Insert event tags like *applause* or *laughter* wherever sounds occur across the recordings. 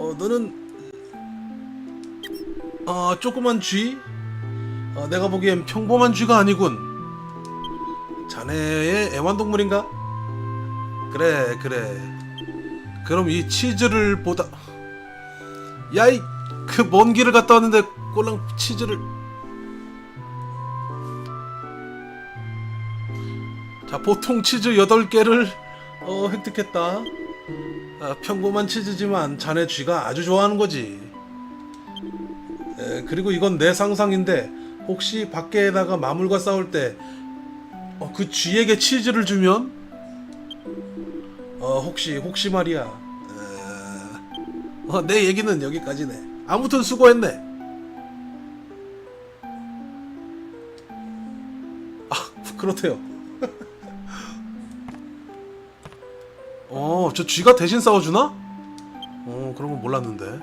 어 너는 어 조그만 쥐? 어, 내가 보기엔 평범한 쥐가 아니군. 자네의 애완동물인가? 그래 그래. 그럼 이 치즈를 보다 야이 그 먼 길을 갔다 왔는데 꼴랑 치즈를 자 보통 치즈 8개를 어, 획득했다 아, 평범한 치즈지만 자네 쥐가 아주 좋아하는 거지. 에, 그리고 이건 내 상상인데 혹시 밖에다가 마물과 싸울 때 어, 그 쥐에게 치즈를 주면? 어 혹시 혹시 말이야. 어, 어, 내 얘기는 여기까지네. 아무튼 수고했네. 아 그렇대요 어, 저 쥐가 대신 싸워주나? 어, 그런 건 몰랐는데.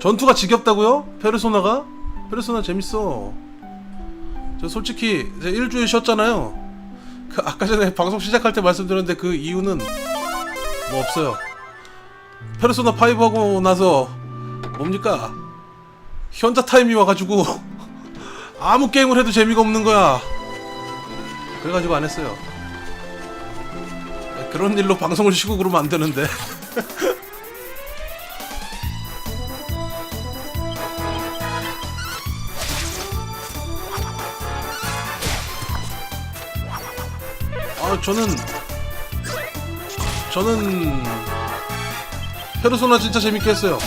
전투가 지겹다고요? 페르소나가? 페르소나 재밌어. 저 솔직히 제 일주일 쉬었잖아요. 그 아까 전에 방송 시작할 때 말씀드렸는데 그 이유는 뭐 없어요. 페르소나 5 하고 나서 뭡니까? 현자 타임이 와가지고 아무 게임을 해도 재미가 없는 거야. 그래가지고 안 했어요. 그런 일로 방송을 쉬고 그러면 안 되는데. *laughs* 아 저는 저는 페르소나 진짜 재밌게 했어요.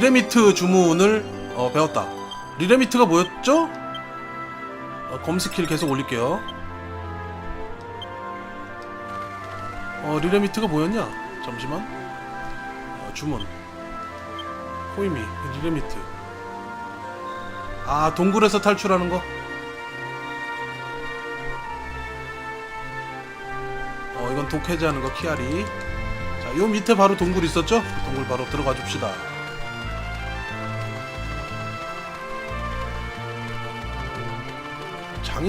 리레미트 주문을 어, 배웠다. 리레미트가 뭐였죠? 어, 검 스킬 계속 올릴게요. 어 리레미트가 뭐였냐? 잠시만. 어, 주문. 호이미 리레미트. 아 동굴에서 탈출하는 거? 어, 이건 독 해제하는 거 키아리. 자, 요 밑에 바로 동굴 있었죠? 동굴 바로 들어가 줍시다.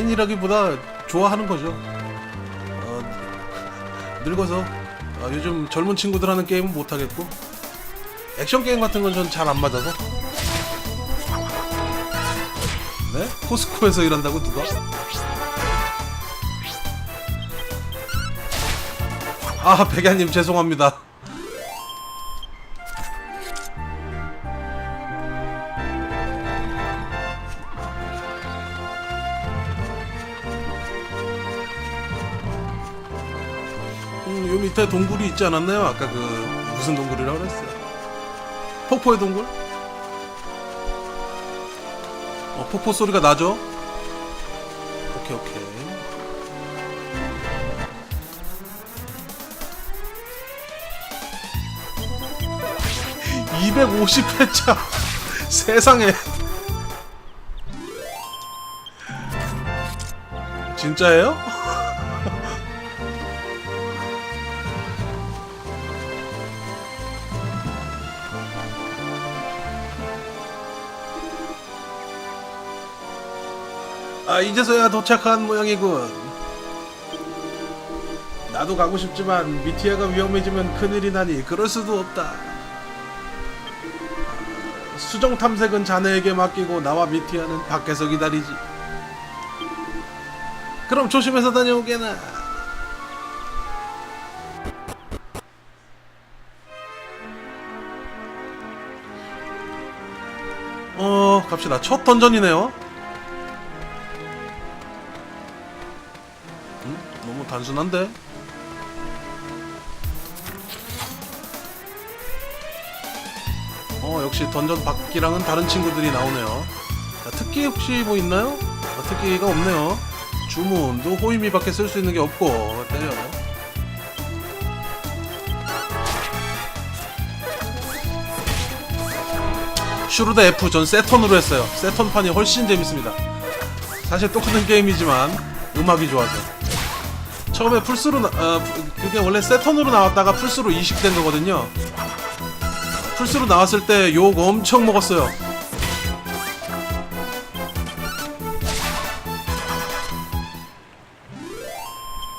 장인이라기보다 좋아하는 거죠. 어, 늙어서 어, 요즘 젊은 친구들 하는 게임은 못 하겠고 액션 게임 같은 건 전 잘 안 맞아서. 네? 포스코에서 일한다고 누가? 아 백야님 죄송합니다. 밑에 동굴이 있지 않았나요? 아까 그 무슨 동굴이라고 그랬어요? 폭포의 동굴? 어, 폭포 소리가 나죠? 오케이 오케이. 250 회차 *laughs* 세상에 진짜예요? 아 이제서야 도착한 모양이군 나도 가고 싶지만 미티아가 위험해지면 큰일이 나니 그럴 수도 없다 수정 탐색은 자네에게 맡기고 나와 미티아는 밖에서 기다리지. 그럼 조심해서 다녀오게나. 어, 갑시다. 첫 던전이네요. 단순한데? 어 역시 던전 밖이랑은 다른 친구들이 나오네요. 자, 특기 혹시 뭐 있나요? 아, 특기가 없네요. 주문도 호이미 밖에 쓸 수 있는 게 없고 때려 슈루드 F 전 세턴으로 했어요. 세턴판이 훨씬 재밌습니다. 사실 똑같은 게임이지만 음악이 좋아서 처음에 풀스로 나, 어, 그게 원래 세턴으로 나왔다가 풀스로 이식된 거거든요. 풀스로 나왔을 때 욕 엄청 먹었어요.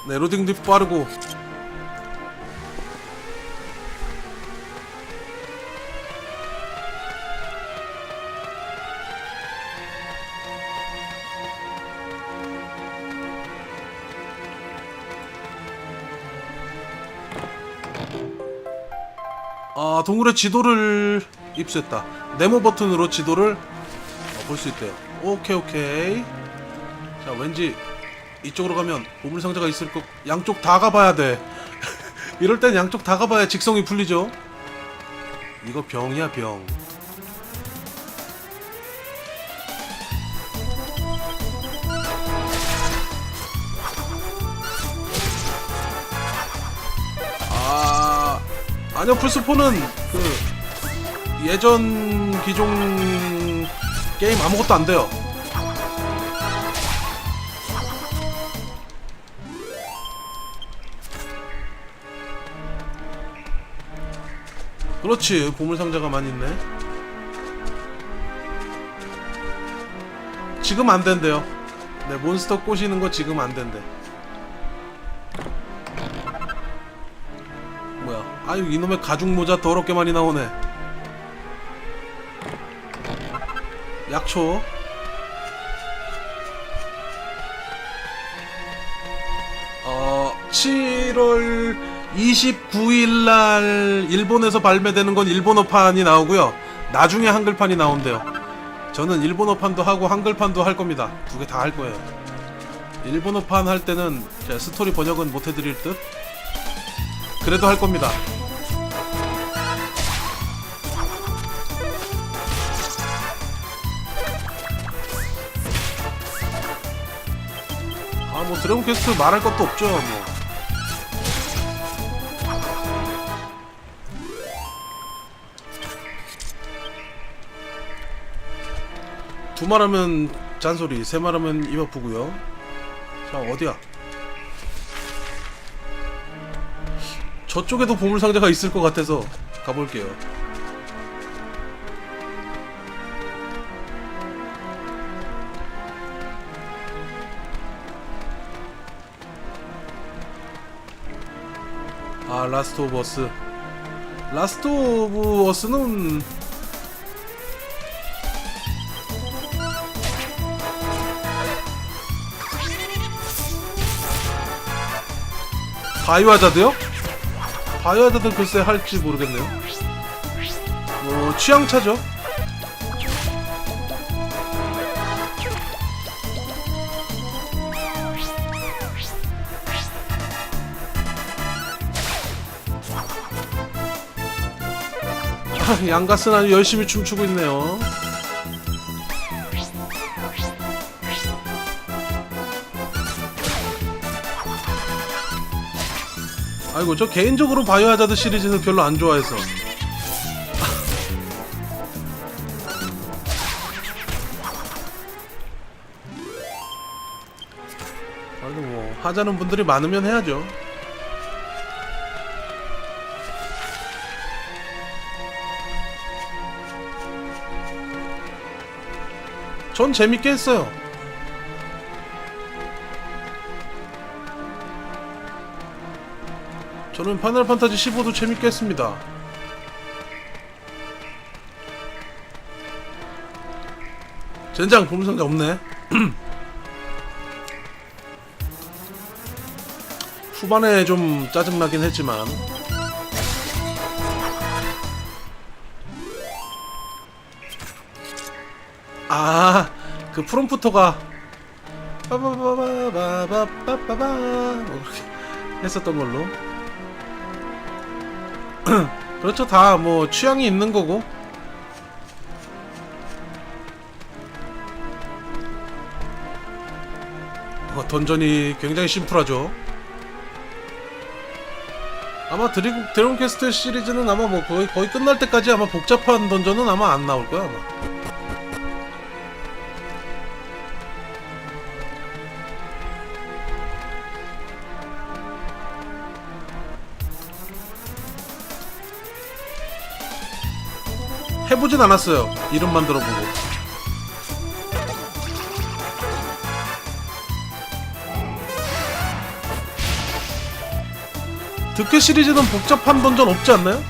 네 로딩도 빠르고 아 동굴의 지도를 입수했다. 네모 버튼으로 지도를 볼수 있대요. 오케이 오케이. 자 왠지 이쪽으로 가면 보물상자가 있을 것 양쪽 다 가봐야 돼. *laughs* 이럴 땐 양쪽 다 가봐야 직성이 풀리죠? 이거 병이야 병 아니요 플스4는 그 예전 기종 게임 아무것도 안 돼요. 그렇지. 보물상자가 많이 있네. 지금 안 된대요. 네 몬스터 꼬시는 거 지금 안 된대 아유 이놈의 가죽 모자 더럽게 많이 나오네. 약초 어 7월 29일 날 일본에서 발매되는 건 일본어판이 나오고요. 나중에 한글판이 나온대요. 저는 일본어판도 하고 한글판도 할 겁니다. 두 개 다 할 거예요. 일본어판 할 때는 스토리 번역은 못 해드릴 듯? 그래도 할 겁니다. 뭐 드래곤 퀘스트 말할 것도 없죠, 뭐. 두 말하면 잔소리, 세 말하면 입 아프고요. 자, 어디야? 저쪽에도 보물 상자가 있을 것 같아서 가볼게요. 아 라스트 오브 어스 라스트 오브 어스는 바이오하자드요? 바이오하자드 글쎄 할지 모르겠네요. 뭐 취향차죠. 양가스는 아주 열심히 춤추고 있네요. 아이고 저 개인적으로 바이오 하자드 시리즈는 별로 안 좋아해서 뭐 하자는 분들이 많으면 해야죠 전 재밌게 했어요 저는 파이널 판타지 15도 재밌게 했습니다. 젠장 보물상자 없네. *clears throat* 후반에 좀 짜증나긴 했지만 아, 그 프롬프터가 빠바바바바바바바바 뭐 했었던 걸로. *clears throat* 그렇죠. 다 뭐 취향이 있는 거고. 어, 던전이 굉장히 심플하죠. 아마 드래곤, 드래곤 퀘스트 시리즈는 아마 뭐 거의, 거의 끝날 때까지 아마 복잡한 던전은 아마 안 나올 거야 아마 해보진 않았어요. 이름만 들어보고. 득회 시리즈는 복잡한 던전 없지 않나요?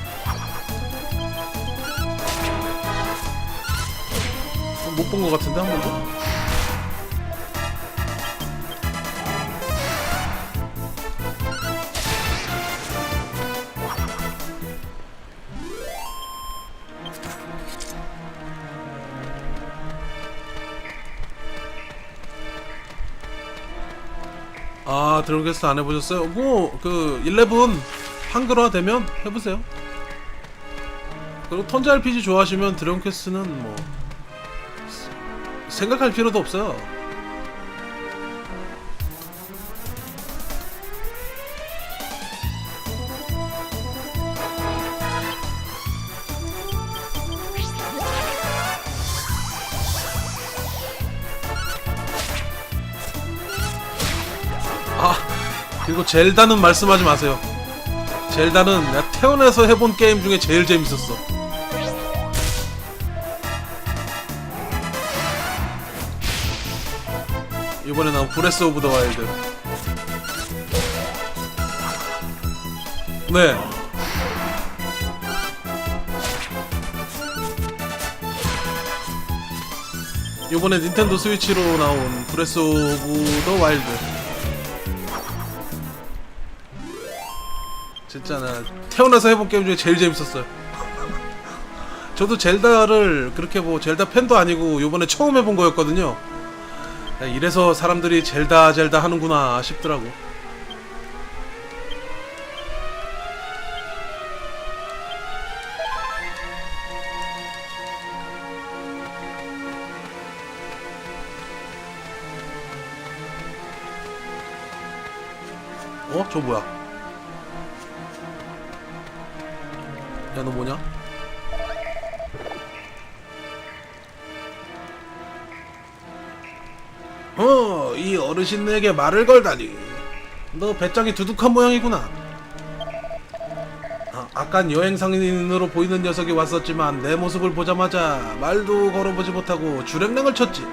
못 본 것 같은데 한 번도? 드래곤 퀘스트 안 해보셨어요? 뭐 그 11 한글화 되면 해보세요 그리고 턴제 RPG 좋아하시면 드래곤 퀘스트는 뭐 생각할 필요도 없어요 아 그리고 젤다는 말씀하지 마세요. 젤다는 내가 태어나서 해본 게임 중에 제일 재밌었어. 이번에 나온 브레스 오브 더 와일드. 네. 이번에 닌텐도 스위치로 나온 브레스 오브 더 와일드 나 태어나서 해본 게임 중에 제일 재밌었어요. 저도 젤다를 그렇게 뭐 젤다 팬도 아니고 요번에 처음 해본 거였거든요. 야, 이래서 사람들이 젤다 젤다 하는구나 싶더라고. 어? 저 뭐야? 야 너 뭐냐? 어, 이 어르신에게 말을 걸다니. 너 배짱이 두둑한 모양이구나. 아, 아깐 여행 상인으로 보이는 녀석이 왔었지만 내 모습을 보자마자 말도 걸어보지 못하고 주랭랑을 쳤지.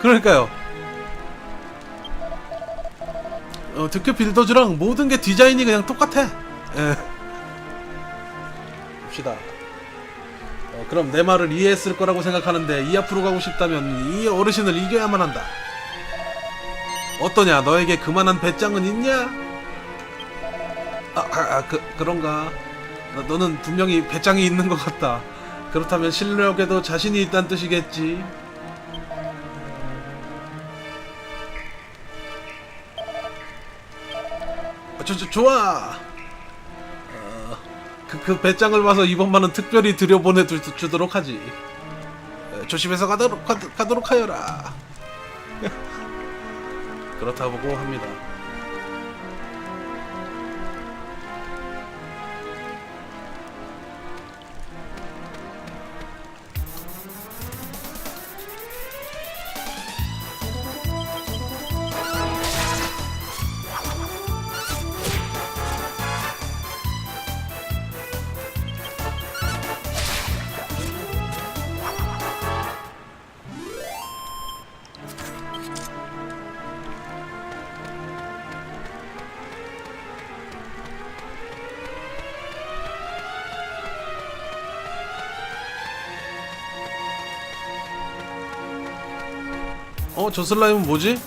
그러니까요. 어, 득회 빌더즈랑 모든 게 디자인이 그냥 똑같아. 예. 봅시다. 어, 그럼 내 말을 이해했을 거라고 생각하는데 이 앞으로 가고 싶다면 이 어르신을 이겨야만 한다. 어떠냐? 너에게 그만한 배짱은 있냐? 아, 아, 아, 그 그런가? 너, 너는 분명히 배짱이 있는 것 같다. 그렇다면 실력에도 자신이 있다는 뜻이겠지. 어, 저, 저, 좋아. 그, 그 배짱을 봐서 이번만은 특별히 들여보내 주, 주도록 하지. 에, 조심해서 가도록, 가, 가도록 하여라. *laughs* 그렇다고 합니다. 어, 저 슬라임은 뭐지?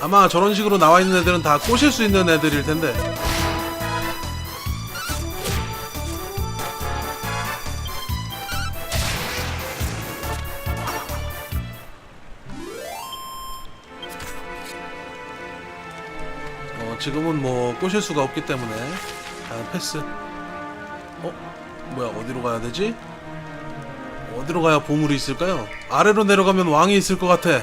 아마 저런 식으로 나와 있는 애들은 다 꼬실 수 있는 애들일 텐데. 어, 지금은 뭐 꼬실 수가 없기 때문에 아, 패스. 어? 뭐야 어디로 가야 되지? 어디로 가야 보물이 있을까요? 아래로 내려가면 왕이 있을 것 같아.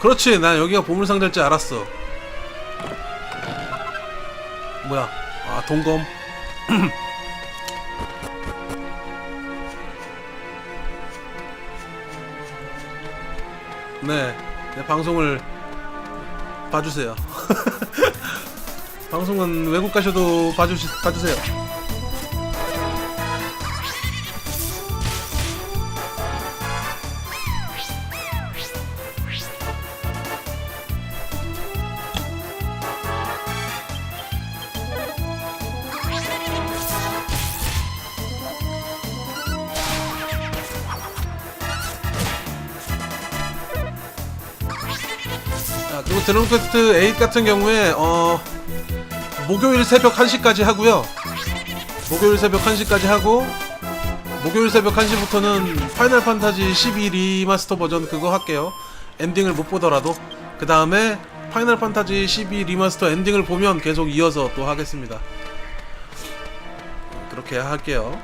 그렇지 난 여기가 보물상자일 줄 알았어. 뭐야? 아 동검. *clears throat* 네, 네 방송을 봐주세요. *laughs* 방송은 외국 가셔도 봐주시, 봐주세요 드론 퀘스트 8 같은 경우에 어 목요일 새벽 1시까지 하고요. 목요일 새벽 1시까지 하고 목요일 새벽 1시부터는 파이널 판타지 12 리마스터 버전 그거 할게요. 엔딩을 못 보더라도 그 다음에 파이널 판타지 12 리마스터 엔딩을 보면 계속 이어서 또 하겠습니다. 그렇게 할게요.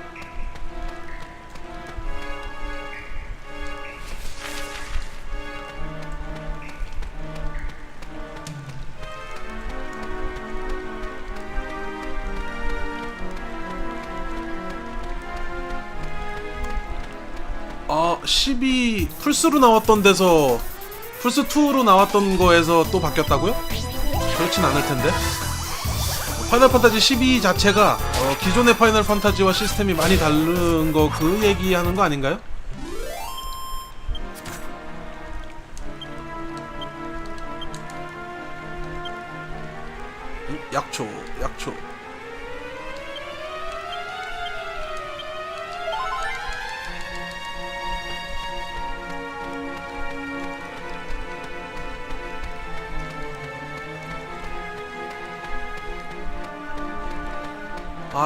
12 플스로 나왔던 데서 플스 2로 나왔던 거에서 또 바뀌었다고요? 그렇진 않을 텐데. 파이널 판타지 12 자체가 어, 기존의 파이널 판타지와 시스템이 많이 다른 거 그 얘기하는 거 아닌가요?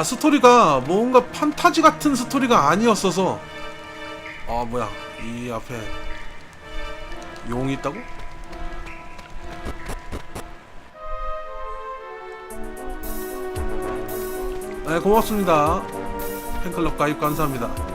아 스토리가 뭔가 판타지 같은 스토리가 아니었어서. 아 뭐야. 이 앞에 용이 있다고? 네 고맙습니다. 팬클럽 가입 감사합니다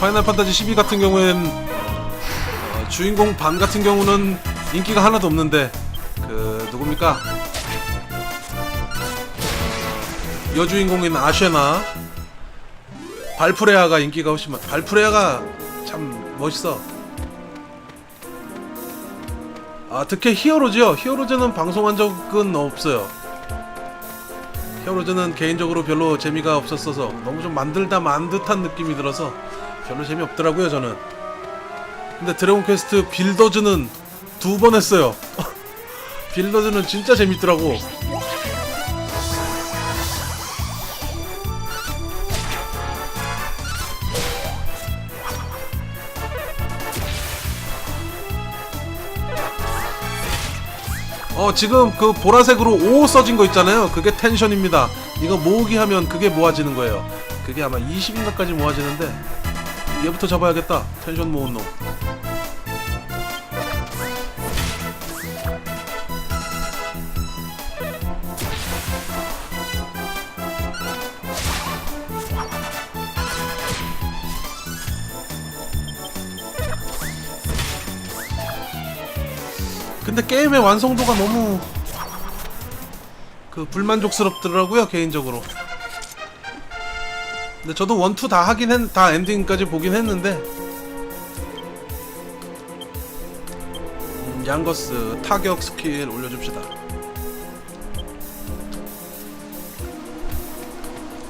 파이널 판타지 12 같은 경우엔 어, 주인공 반 같은 경우는 인기가 하나도 없는데 그 누굽니까? 여주인공인 아쉐나 발프레아가 인기가 훨씬 많. 발프레아가 참 멋있어. 아 특히 히어로즈요. 히어로즈는 방송한 적은 없어요. 히어로즈는 개인적으로 별로 재미가 없었어서 너무 좀 만들다 만 듯한 느낌이 들어서 별로 재미없더라고요 저는. 근데 드래곤 퀘스트 빌더즈는 두 번 했어요. *laughs* 빌더즈는 진짜 재밌더라고. 어 지금 그 보라색으로 5 써진 거 있잖아요. 그게 텐션입니다. 이거 모으기 하면 그게 모아지는 거예요. 그게 아마 20인가까지 모아지는데 얘부터 잡아야겠다. 텐션 모은 놈. 근데 게임의 완성도가 너무 그 불만족스럽더라고요 개인적으로. 근데 저도 원투 다 하긴 했, 다 엔딩까지 보긴 했는데. 음, 양거스 타격 스킬 올려줍시다.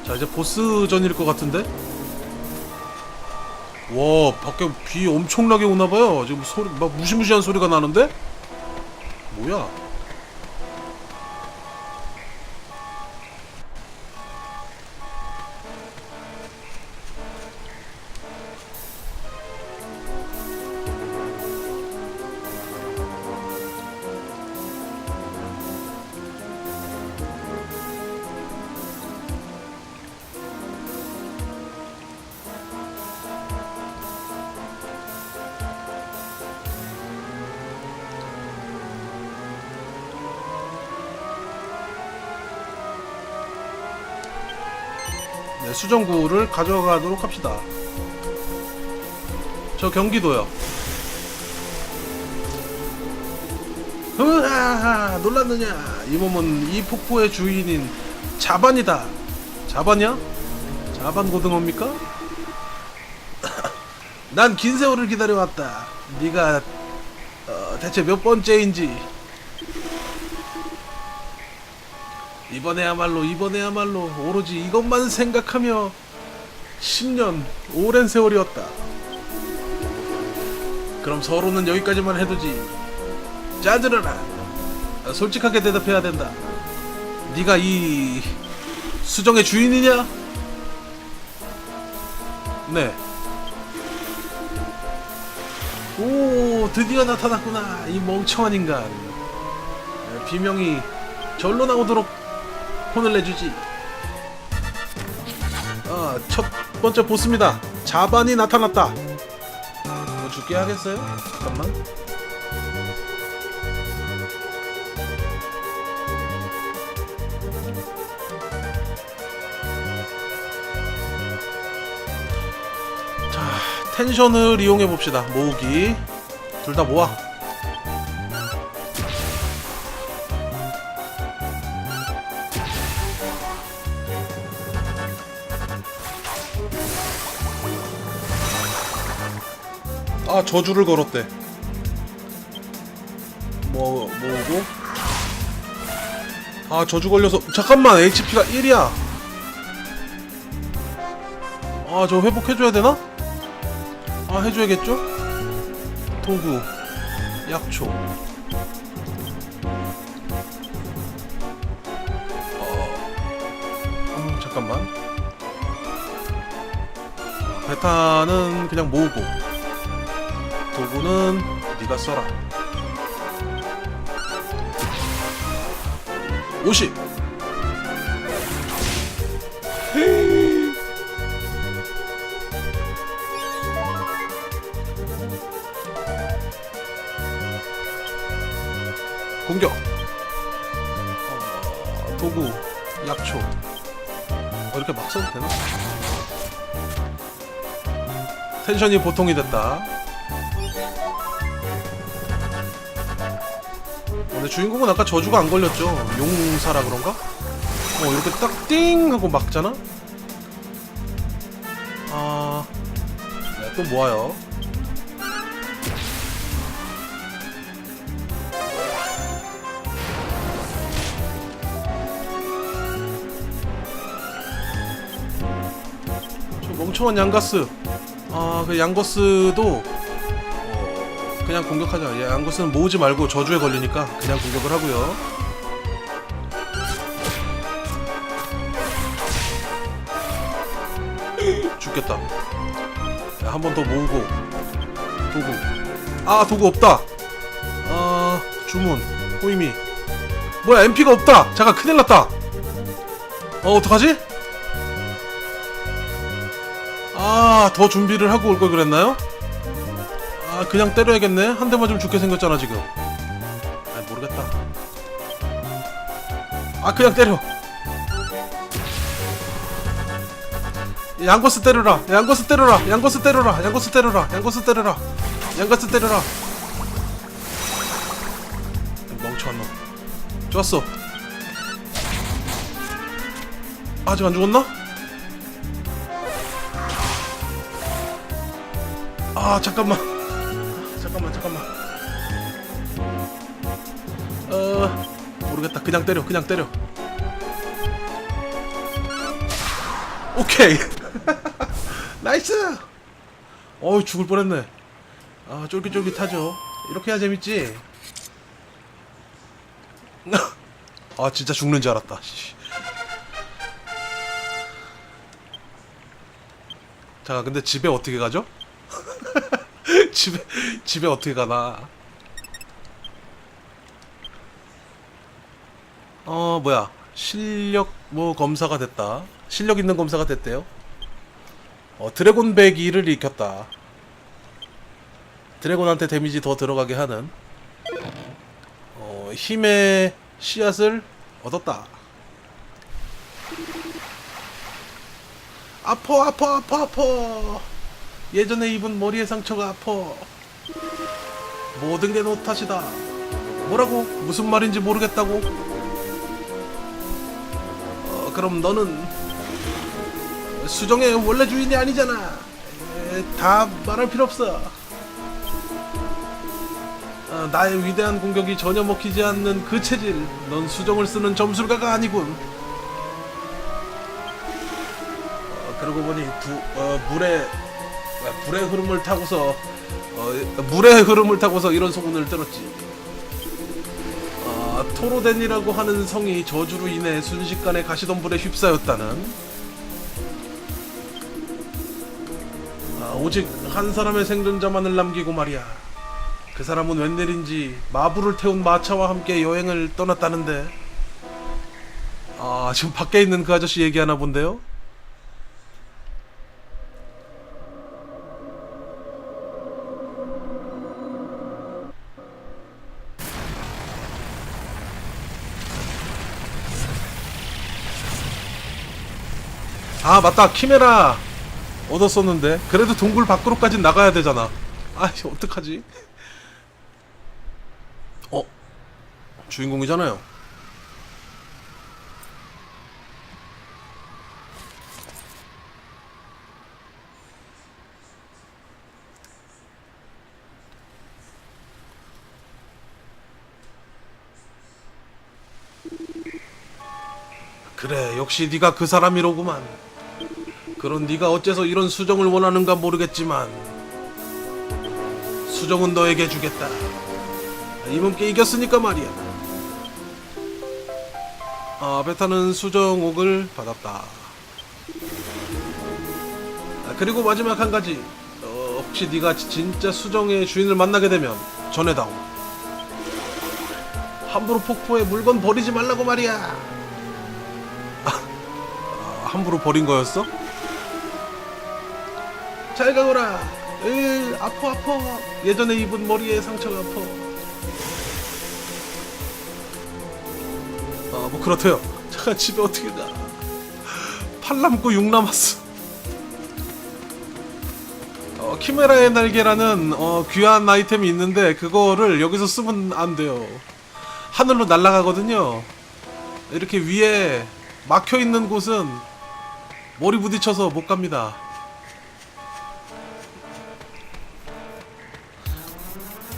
자 이제 보스전일 것 같은데? 와 밖에 비 엄청나게 오나봐요. 지금 소리 막 무시무시한 소리가 나는데? 뭐야 수정구를 가져가도록 합시다. 저 경기도요. 으아 놀랐느냐 이 몸은 이 폭포의 주인인 자반이다 자반이야? 자반 고등어입니까? *coughs* 난 긴 세월을 기다려왔다 네가 어, 대체 몇 번째인지 이번에야말로 이번에야말로 오로지 이것만 생각하며 10년 오랜 세월이었다. 그럼 서로는 여기까지만 해두지. 아, 솔직하게 대답해야 된다. 네가 이 수정의 주인이냐? 네. 오 드디어 나타났구나 이 멍청한 인간. 네, 비명이 절로 나오도록 혼을 내주지 아, 첫 번째 보스입니다 자반이 나타났다 뭐 죽게 하겠어요? 잠깐만 자, 텐션을 이용해 봅시다. 모으기. 둘 다 모아. 아, 저주를 걸었대. 뭐, 모으고. 아, 저주 걸려서. 잠깐만, HP가 1이야. 아, 저 회복해줘야 되나? 아 해줘야겠죠? 도구 약초 어... 음, 잠깐만 베타는 그냥 모으고 도구는 네가 써라. 50 공격. 어, 도구 약초. 어, 이렇게 막 써도 되나? 텐션이 보통이 됐다 근데 주인공은 아까 저주가 안 걸렸죠 용사라 그런가? 어 이렇게 딱 띵 하고 막잖아? 아... 네, 또 모아요 저 멍청한 양가스. 아, 그 양거스도 어, 그냥 공격하자. 예, 양거스는 모으지 말고 저주에 걸리니까 그냥 공격을 하고요. 죽겠다. 한 번 더 모으고 도구. 아, 도구 없다. 아, 주문. 호이미. 뭐야, MP가 없다. 잠깐 큰일 났다. 어, 어떡하지? 아, 더 준비를 하고 올 걸 그랬나요? 아, 그냥 때려야겠네. 한 대만 좀 죽게 생겼잖아, 지금. 아, 모르겠다. 아, 그냥 때려. 양거스 때려라. 양거스 때려라. 양거스 때려라. 양거스 때려라. 양거스 때려라. 양거스 때려라. 멍청한 놈. 좋았어. 아직 안 죽었나? 아 잠깐만 모르겠다. 그냥 때려 그냥 때려. 오케이. *laughs* 나이스! 어우 죽을 뻔했네. 아 쫄깃쫄깃하죠. 이렇게 해야 재밌지? *laughs* 아 진짜 죽는 줄 알았다. 씨. 자 근데 집에 어떻게 가죠? *laughs* 집에 집에 어떻게 가나? 어 뭐야 실력 뭐 검사가 됐다. 실력 있는 검사가 됐대요. 어 드래곤 배기를 익혔다. 드래곤한테 데미지 더 들어가게 하는 어 힘의 씨앗을 얻었다. 아파 아파 아파 아파 예전에 입은 머리의 상처가 아파 모든 게 너 탓이다 뭐라고 무슨 말인지 모르겠다고 어, 그럼 너는 수정의 원래 주인이 아니잖아. 에, 다 말할 필요 없어. 어, 나의 위대한 공격이 전혀 먹히지 않는 그 체질 넌 수정을 쓰는 점술가가 아니군. 어, 그러고 보니 부, 어, 아, 불의 흐름을 타고서 어, 물의 흐름을 타고서 이런 소문을 들었지. 어, 토로덴이라고 하는 성이 저주로 인해 순식간에 가시던 불에 휩싸였다는. 아, 오직 한 사람의 생존자만을 남기고 말이야. 그 사람은 웬일인지 마부를 태운 마차와 함께 여행을 떠났다는데. 아, 지금 밖에 있는 그 아저씨 얘기하나 본데요? 아 맞다. 키메라 얻었었는데. 그래도 동굴 밖으로까지 나가야 되잖아. 아이 어떡하지? 어? 주인공이잖아요. 그래 역시 네가 그 사람이로구만 그런 네가 어째서 이런 수정을 원하는가 모르겠지만 수정은 너에게 주겠다. 이 몸께 이겼으니까 말이야. 아, 베타는 수정옥을 받았다. 아, 그리고 마지막 한 가지. 어, 혹시 네가 진짜 수정의 주인을 만나게 되면 전해다오. 함부로 폭포에 물건 버리지 말라고 말이야. 아, 아, 함부로 버린 거였어? 잘 가거라. 으, 아파 아파. 예전에 입은 머리에 상처가 아파. 아, 뭐 그렇대요. 잠깐 집에 어떻게 가? 팔 남고 육 남았어. 어, 키메라의 날개라는 어, 귀한 아이템이 있는데 그거를 여기서 쓰면 안 돼요. 하늘로 날아가거든요. 이렇게 위에 막혀 있는 곳은 머리 부딪혀서 못 갑니다.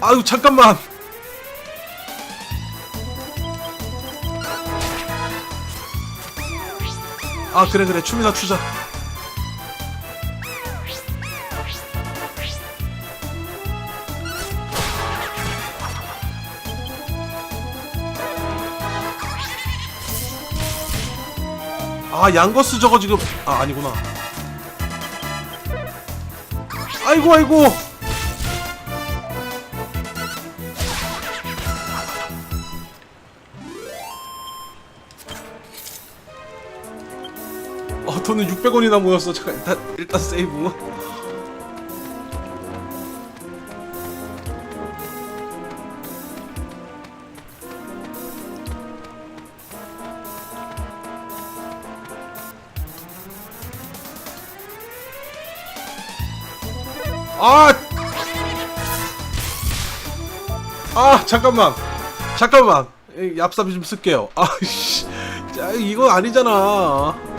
아유 잠깐만. 아 그래 그래. 춤이나 추자. 아 양거스 저거 지금. 아 아니구나. 아이고 아이고 돈은 600원이나 모였어. 잠깐 일단 일단 세이브. 아! 아, 잠깐만. 잠깐만. 이 얍삽이 좀 쓸게요. 아, 씨. 자, 이거 아니잖아.